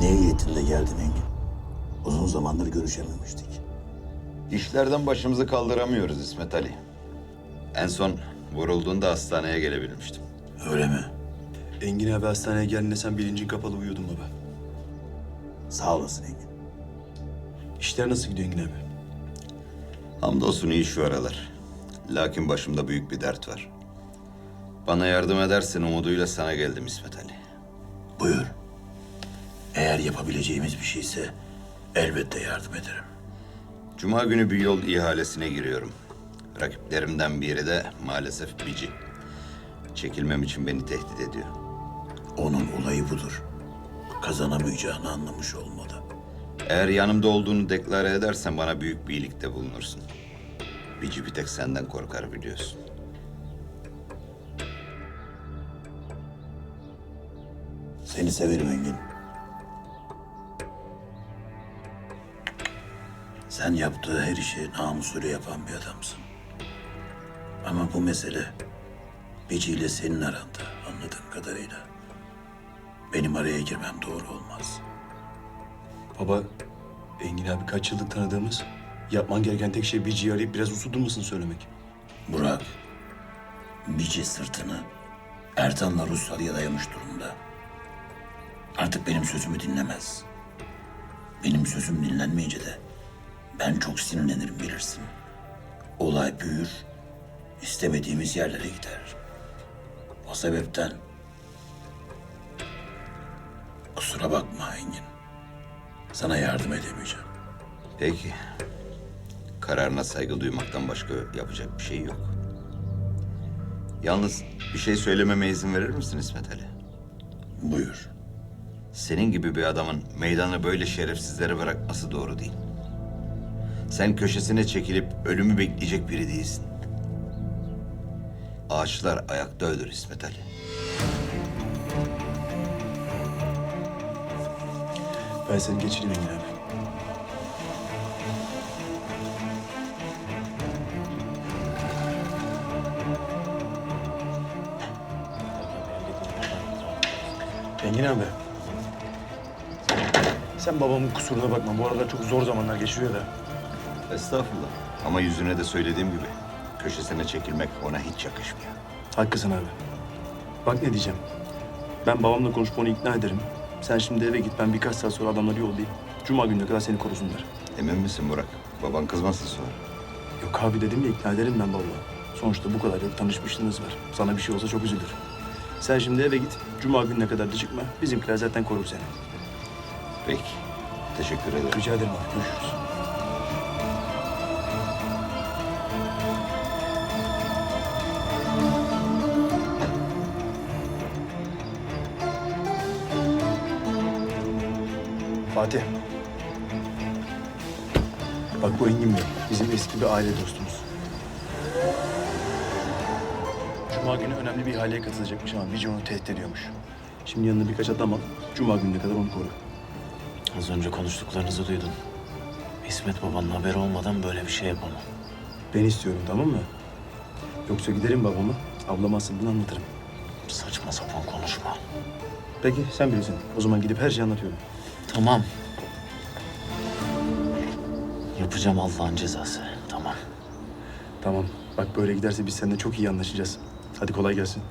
Ne niyetinde geldin Engin? Uzun zamandır görüşememiştik. İşlerden başımızı kaldıramıyoruz İsmet Ali. En son vurulduğunda hastaneye gelebilmiştim. Öyle mi? Engin abi hastaneye geldiğinde sen bilincin kapalı uyuyordun baba. Sağ olasın Engin. İşler nasıl gidiyor Engin abi? Hamdolsun iyi şu aralar. Lakin başımda büyük bir dert var. Bana yardım edersin umuduyla sana geldim İsmet Ali. Buyur. Eğer yapabileceğimiz bir şeyse elbette yardım ederim. Cuma günü bir yol ihalesine giriyorum. Rakiplerimden biri de maalesef Bici. Çekilmem için beni tehdit ediyor. Onun olayı budur. Kazanamayacağını anlamış olmalı. Eğer yanımda olduğunu deklare edersen bana büyük bir iyilikte bulunursun. Bici bir tek senden korkar biliyorsun. Seni severim Engin. Sen yaptığı her işi namusuyla yapan bir adamsın. Ama bu mesele Bici ile senin aranda anladığım kadarıyla. Benim araya girmem doğru olmaz. Baba, Engin abi kaç yıllık tanıdığımız. Yapman gereken tek şey Bici'yi arayıp biraz uslu durmasını söylemek. Burak, Bici sırtını Ertan'la Ruslar'ya dayamış durumda. Artık benim sözümü dinlemez. Benim sözüm dinlenmeyince de ben çok sinirlenirim bilirsin. Olay büyür, istemediğimiz yerlere gider. O sebepten kusura bakma Engin. Sana yardım edemeyeceğim. Peki. Kararına saygı duymaktan başka yapacak bir şey yok. Yalnız bir şey söylememe izin verir misin İsmet Ali? Buyur. Senin gibi bir adamın meydanı böyle şerefsizlere bırakması doğru değil. Sen köşesine çekilip ölümü bekleyecek biri değilsin. Ağaçlar ayakta ölür İsmet Ali. Ben seni geçireyim Engin abi. Engin abi. Sen babamın kusuruna bakma. Bu aralar çok zor zamanlar geçiriyor da. Estağfurullah. Ama yüzüne de söylediğim gibi köşesine çekilmek ona hiç yakışmıyor. Haklısın abi. Bak ne diyeceğim. Ben babamla konuşup onu ikna ederim. Sen şimdi eve git. Ben birkaç saat sonra adamları yollayayım. Cuma gününe kadar seni korusunlar. Emin misin Burak? Baban kızmasın sonra. Yok abi dedim ya ikna ederim ben babamı. Sonuçta bu kadar yıl tanışmışlığınız var. Sana bir şey olsa çok üzülür. Sen şimdi eve git. Cuma gününe kadar da çıkma. Bizimkiler zaten korur seni. Peki. Teşekkür ederim. Rica ederim abi. Görüşürüz. Fatih. Bak bu Engin Bey. Bizim eski bir aile dostumuz. Cuma günü önemli bir ihaleye katılacakmış ama Bici onu tehdit ediyormuş. Şimdi yanına birkaç adam al. Cuma gününe kadar onu koru. Az önce konuştuklarınızı duydum. İsmet babanın haberi olmadan böyle bir şey yapamam. Ben istiyorum tamam mı? Yoksa giderim babama, ablama aslında anlatırım. Saçma sapan konuşma. Peki sen bilirsin. O zaman gidip her şeyi anlatıyorum. Tamam. Yapacağım Allah'ın cezası. Tamam. Tamam. Bak böyle giderse biz seninle çok iyi anlaşacağız. Hadi kolay gelsin.